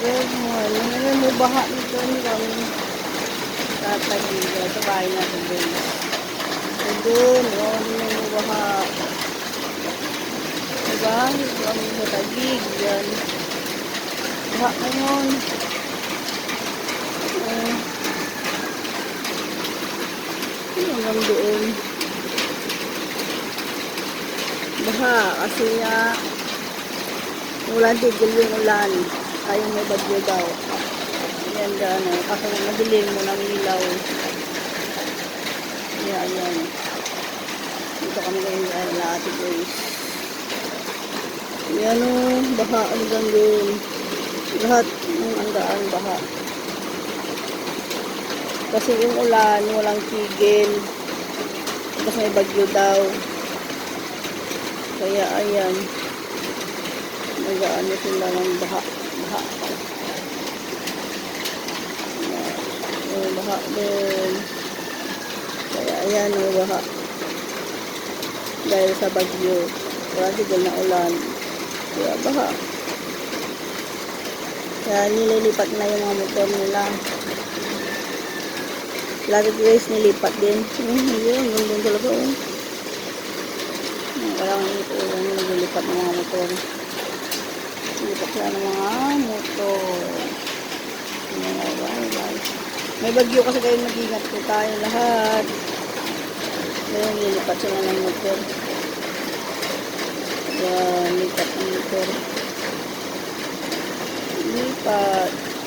Good morning. Ngayon mo baha nito ni kami. Tatagiga. Ito kain natin din. Doon, oh, hindi mo baha. Diba? Ito kami sa tagig. Yan. Baha ngayon. Uh, hanggang doon. Baha kasi nga ulan tigil yung ulan. Ayaw may bagyo daw. Yan gano. Kasi madilim mo ng ilaw. Yan, yan. Dito kami ngayon sa ala Ate Grace. Yan o, baha hanggang doon. Lahat ng andaan baha. Kasi yung ulan, walang tigil. Kasi may bagyo daw. Kaya ayan. Nagaano sila ng baha. Baha. Ayan. Yung baha doon. Kaya ayan yung baha. Dahil sa bagyo. Wala tigil na ulan. Kaya baha. Kaya nililipat na yung mga motor nila. Lagi guys nilipat din. Hmm, yun, yun din talaga oh. Hmm, Kaya nga ito, nililipat ng mga motor. Nilipat sila ng mga motor. May bagyo kasi kayo mag-ingat po tayo lahat. Ayan, nilipat sila ng motor. Ayan, lipat ng motor. Lipat.